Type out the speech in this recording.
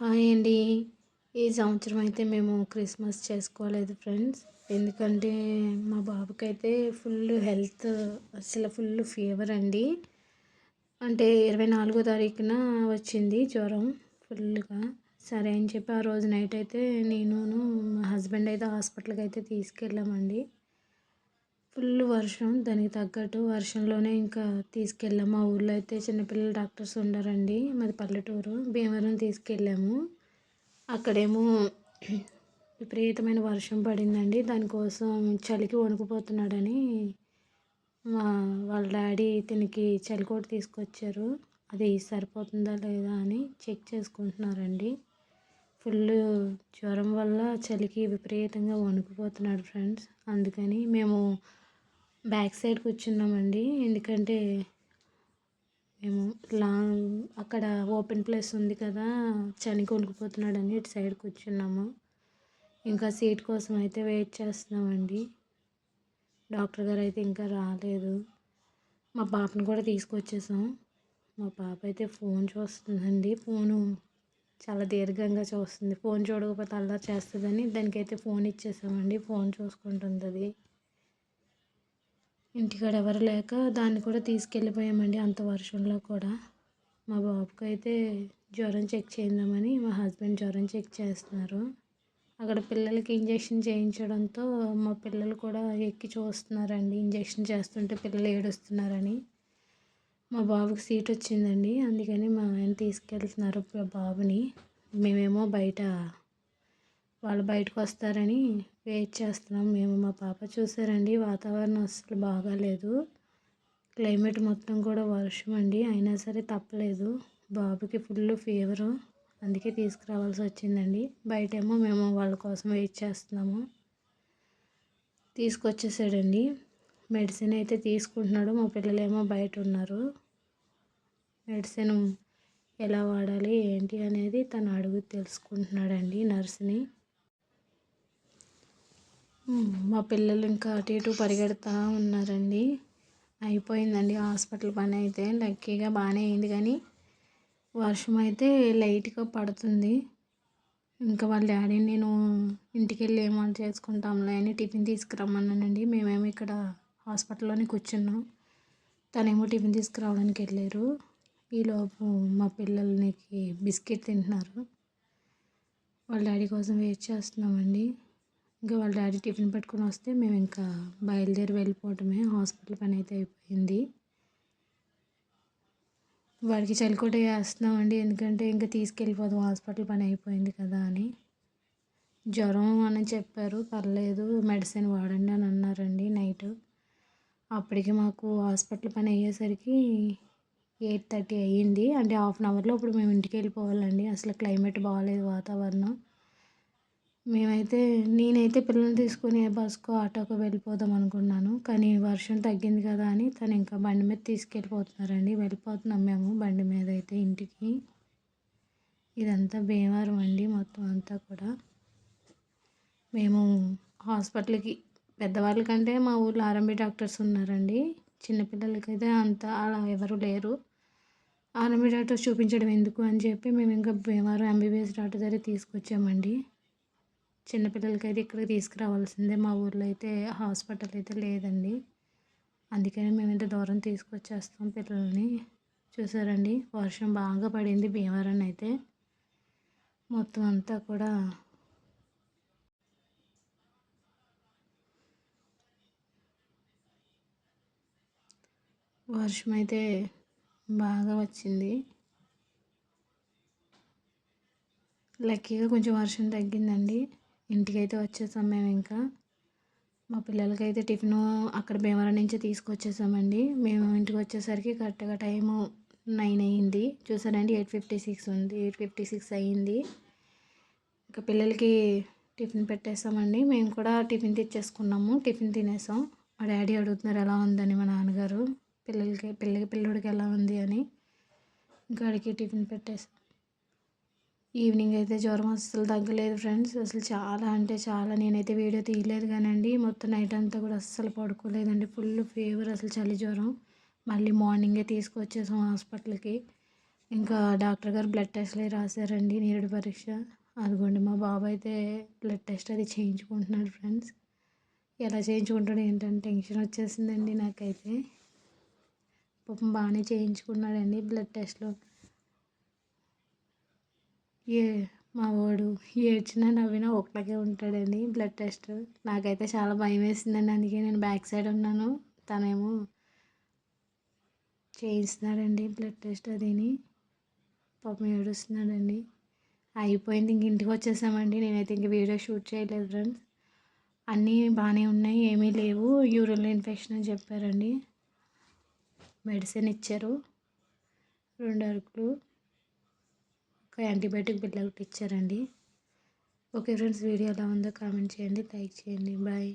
Hi అండి. ఈ సంవత్సరం అయితే మేము క్రిస్మస్ చేసుకోలేదు ఫ్రెండ్స్. ఎందుకంటే మా బాబుకి అయితే ఫుల్ హెల్త్ అసలు ఫుల్ ఫీవర్ అండి. అంటే ఇరవై నాలుగో తారీఖున వచ్చింది జ్వరం ఫుల్గా సరే అని చెప్పి ఆ రోజు నైట్ అయితే నేను మా హస్బెండ్ అయితే హాస్పిటల్కి అయితే తీసుకెళ్ళామండి. ఫుల్ వర్షం దానికి తగ్గట్టు వర్షంలోనే ఇంకా తీసుకెళ్ళాము మా ఊళ్ళో అయితే చిన్నపిల్లల డాక్టర్స్ ఉండరండి. మాది పల్లెటూరు. భీమవరం తీసుకెళ్ళాము. అక్కడేమో విపరీతమైన వర్షం పడిందండి. దానికోసం చలికి వణుకుపోతున్నాడని మా వాళ్ళ డాడీ ఇతనికి చలికోట తీసుకొచ్చారు. అది సరిపోతుందా లేదా అని చెక్ చేసుకుంటున్నారండి. ఫుల్ జ్వరం వల్ల చలికి విపరీతంగా వణుకుపోతున్నాడు ఫ్రెండ్స్. అందుకని మేము బ్యాక్ సైడ్ కూర్చున్నామండి. ఎందుకంటే మేము లాంగ్ అక్కడ ఓపెన్ ప్లేస్ ఉంది కదా చని కొనుక్కుపోతున్నాడని ఇటు సైడ్ కూర్చున్నాము. ఇంకా సీట్ కోసం అయితే వెయిట్ చేస్తున్నామండి. డాక్టర్ గారు అయితే ఇంకా రాలేదు. మా పాపను కూడా తీసుకొచ్చేసాం. మా పాప అయితే ఫోన్ చూస్తుందండి. ఫోను చాలా దీర్ఘంగా చూస్తుంది. ఫోన్ చూడకపోతే అల్లా చేస్తుందని దానికైతే ఫోన్ ఇచ్చేసామండి. ఫోన్ చూసుకుంటుంది అది. ఇంటికాడ ఎవరు లేక దాన్ని కూడా తీసుకెళ్ళిపోయామండి అంత వర్షంలో కూడా. మా బాబుకి అయితే జ్వరం చెక్ చేయిందామని మా హస్బెండ్ జ్వరం చెక్ చేస్తున్నారు. అక్కడ పిల్లలకి ఇంజెక్షన్ చేయించడంతో మా పిల్లలు కూడా ఎక్కి చూస్తున్నారండి ఇంజెక్షన్ చేస్తుంటే పిల్లలు ఏడుస్తున్నారని. మా బాబుకి సీట్ వచ్చిందండి అందుకని మా ఆయన తీసుకెళ్తున్నారు బాబుని. మేమేమో బయట వాళ్ళు బయటకు వస్తారని వెయిట్ చేస్తున్నాం. మేము మా పాప చూసారండి. వాతావరణం అసలు బాగాలేదు. క్లైమేట్ మొత్తం కూడా వర్షం అండి. అయినా సరే తప్పలేదు. బాబుకి ఫుల్ ఫీవరు. అందుకే తీసుకురావాల్సి వచ్చిందండి. బయటేమో మేము వాళ్ళ కోసం వెయిట్ చేస్తున్నాము. తీసుకొచ్చేసాడండి. మెడిసిన్ అయితే తీసుకుంటున్నాడు. మా పిల్లలేమో బయట ఉన్నారు. మెడిసిన్ ఎలా వాడాలి ఏంటి అనేది తను అడుగు తెలుసుకుంటున్నాడండి నర్స్ని. మా పిల్లలు ఇంకా అటు ఇటు పరిగెడతా ఉన్నారండి. అయిపోయిందండి హాస్పిటల్ పని అయితే. లక్కీగా బాగానే అయింది కానీ వర్షం అయితే లైట్గా పడుతుంది. ఇంకా వాళ్ళ డాడీ నేను ఇంటికి వెళ్ళి ఏమన్నా చేసుకుంటాంలే అని టిఫిన్ తీసుకురమ్మన్నానండి. మేమేమో ఇక్కడ హాస్పిటల్లోనే కూర్చున్నాం. తనేమో టిఫిన్ తీసుకురావడానికి వెళ్ళారు. ఈలోపు మా పిల్లలకి బిస్కెట్ తింటున్నారు. వాళ్ళ డాడీ కోసం వెయిట్ చేస్తున్నామండి. ఇంకా వాళ్ళ డాడీ టిఫిన్ పెట్టుకుని వస్తే మేము ఇంకా బయలుదేరి వెళ్ళిపోవటమే. హాస్పిటల్ పని అయితే అయిపోయింది. వాడికి చలికోట వేస్తున్నామండి. ఎందుకంటే ఇంకా తీసుకెళ్ళిపోదాం. హాస్పిటల్ పని అయిపోయింది కదా అని. జ్వరం అని చెప్పారు. పర్లేదు. మెడిసిన్ వాడండి అని అన్నారండి నైట్. అప్పటికి మాకు హాస్పిటల్ పని అయ్యేసరికి ఎయిట్ థర్టీ అయ్యింది. అంటే హాఫ్ అన్ అవర్లో ఇప్పుడు మేము ఇంటికి వెళ్ళిపోవాలండి. అసలు క్లైమేట్ బాగాలేదు వాతావరణం. మేమైతే నేనైతే పిల్లల్ని తీసుకుని బస్కో ఆటోకో వెళ్ళిపోదాం అనుకున్నాను. కానీ వర్షం తగ్గింది కదా అని తను ఇంకా బండి మీద తీసుకెళ్ళిపోతున్నారండి. వెళ్ళిపోతున్నాం మేము బండి మీద అయితే ఇంటికి. ఇదంతా భీమవరం అండి మొత్తం అంతా కూడా. మేము హాస్పిటల్కి పెద్దవాళ్ళకంటే మా ఊళ్ళో ఆర్ఎంబి డాక్టర్స్ ఉన్నారండి. చిన్నపిల్లలకైతే అంత అలా ఎవరు లేరు. ఆర్ఎంబి డాక్టర్స్ చూపించడం ఎందుకు అని చెప్పి మేము ఇంకా భీమవరం ఎంబీబీఎస్ డాక్టర్ దగ్గర తీసుకొచ్చామండి. చిన్నపిల్లలకి అయితే ఇక్కడికి తీసుకురావాల్సిందే. మా ఊర్లో అయితే హాస్పిటల్ అయితే లేదండి. అందుకని మేము దూరం తీసుకొచ్చేస్తాం పిల్లల్ని. చూసారండి వర్షం బాగా పడింది భీమవరం అయితే. మొత్తం అంతా కూడా వర్షం అయితే బాగా వచ్చింది. లక్కీగా కొంచెం వర్షం తగ్గిందండి. ఇంటికైతే వచ్చేసాం మేము ఇంకా. మా పిల్లలకైతే టిఫిన్ అక్కడ భీమవరం నుంచి తీసుకొచ్చేసామండి. మేము ఇంటికి వచ్చేసరికి కరెక్ట్గా టైము నైన్ అయ్యింది చూసారండి ఎయిట్ ఫిఫ్టీ సిక్స్ ఉంది ఎయిట్ ఫిఫ్టీ సిక్స్ అయ్యింది ఇంకా పిల్లలకి టిఫిన్ పెట్టేసామండి. మేము కూడా టిఫిన్ తెచ్చేసుకున్నాము టిఫిన్ తినేసాం. మా డాడీ అడుగుతున్నారు ఎలా ఉందని మా నాన్నగారు. పిల్లలకి పిల్లకి పిల్లడికి ఎలా ఉంది అని. ఇంకా అడిగి టిఫిన్ పెట్టేసాం ఈవినింగ్ అయితే జ్వరం అస్సలు తగ్గలేదు ఫ్రెండ్స్. అసలు చాలా అంటే చాలా. నేనైతే వీడియో తీయలేదు కానండి. మొత్తం నైట్ అంతా కూడా అస్సలు పడుకోలేదండి. ఫుల్ ఫీవర్ అసలు చలి జ్వరం. మళ్ళీ మార్నింగే తీసుకొచ్చేసాం హాస్పిటల్కి. ఇంకా డాక్టర్ గారు బ్లడ్ టెస్ట్లు రాశారండి. నీరుడు పరీక్ష. అదిగోండి మా బాబు అయితే బ్లడ్ టెస్ట్ అది చేయించుకుంటున్నాడు ఫ్రెండ్స్. ఎలా చేయించుకుంటాడు ఏంటంటే టెన్షన్ వచ్చేసిందండి నాకైతే. పాపం బాగానే చేయించుకున్నాడండి బ్లడ్ టెస్ట్లో. ఏ మా వాడు ఏడ్చినా నవ్వినా ఒకలాగే ఉంటాడండి బ్లడ్ టెస్ట్ నాకైతే చాలా భయం వేసిందండి అందుకే నేను బ్యాక్ సైడ్ ఉన్నాను. తనేమో చేయిస్తున్నాడండి బ్లడ్ టెస్ట్ అదిని. పాపం ఏడుస్తున్నాడండి. అయిపోయింది ఇంక ఇంటికి వచ్చేసామండి. నేనైతే ఇంక వీడియో షూట్ చేయలేదు ఫ్రెండ్స్ అన్నీ బాగానే ఉన్నాయి ఏమీ లేవు. యూరిన్ ఇన్ఫెక్షన్ అని చెప్పారండి. మెడిసిన్ ఇచ్చారు. రెండు అరకులు. ఒక యాంటీబయాటిక్ బిల్ ఒకటి ఇచ్చారండి. ఓకే ఫ్రెండ్స్ వీడియో ఎలా ఉందో కామెంట్ చేయండి లైక్ చేయండి. బాయ్.